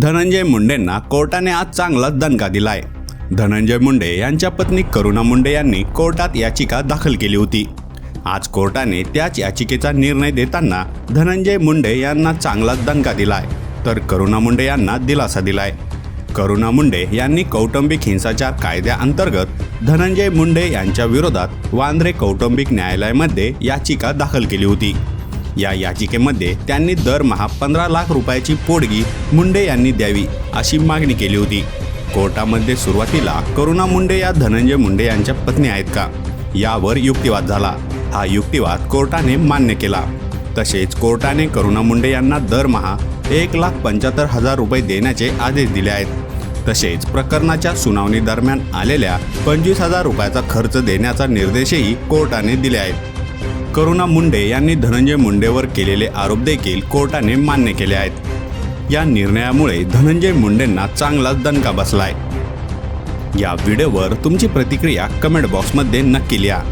धनंजय मुंडेंना कोर्टाने आज चांगला दणका दिलाय. धनंजय मुंडे यांच्या पत्नी करुणा मुंडे यांनी कोर्टात याचिका दाखल केली होती. आज कोर्टाने त्याच याचिकेचा निर्णय देताना धनंजय मुंडे यांना चांगला दणका दिलाय तर करुणा मुंडे यांना दिलासा दिलाय. करुणा मुंडे यांनी कौटुंबिक हिंसाचार कायद्याअंतर्गत धनंजय मुंडे यांच्या विरोधात वांद्रे कौटुंबिक न्यायालयामध्ये याचिका दाखल केली होती. या याचिकेमध्ये त्यांनी दरमहा पंधरा लाख रुपयाची पोडगी मुंडे यांनी द्यावी अशी मागणी केली होती. कोर्टामध्ये सुरुवातीला करुणा मुंडे या धनंजय मुंडे यांच्या पत्नी आहेत का? यावर युक्तिवाद झाला. हा युक्तिवाद कोर्टाने मान्य केला. तसेच कोर्टाने करुणा मुंडे यांना दरमहा एक लाख पंच्याहत्तर हजार रुपये देण्याचे आदेश दिले आहेत. तसेच प्रकरणाच्या सुनावणी दरम्यान आलेल्या पंचवीस हजार रुपयाचा खर्च देण्याचा निर्देशही कोर्टाने दिले आहेत. करुणा मुंडे यांनी धनंजय मुंडेवर केलेले आरोप देखील कोर्टाने मान्य केले आहेत. या निर्णयामुळे धनंजय मुंडेंना चांगलाच दणका बसलाय. या व्हिडिओवर तुमची प्रतिक्रिया कमेंट बॉक्समध्ये नक्की लिहा.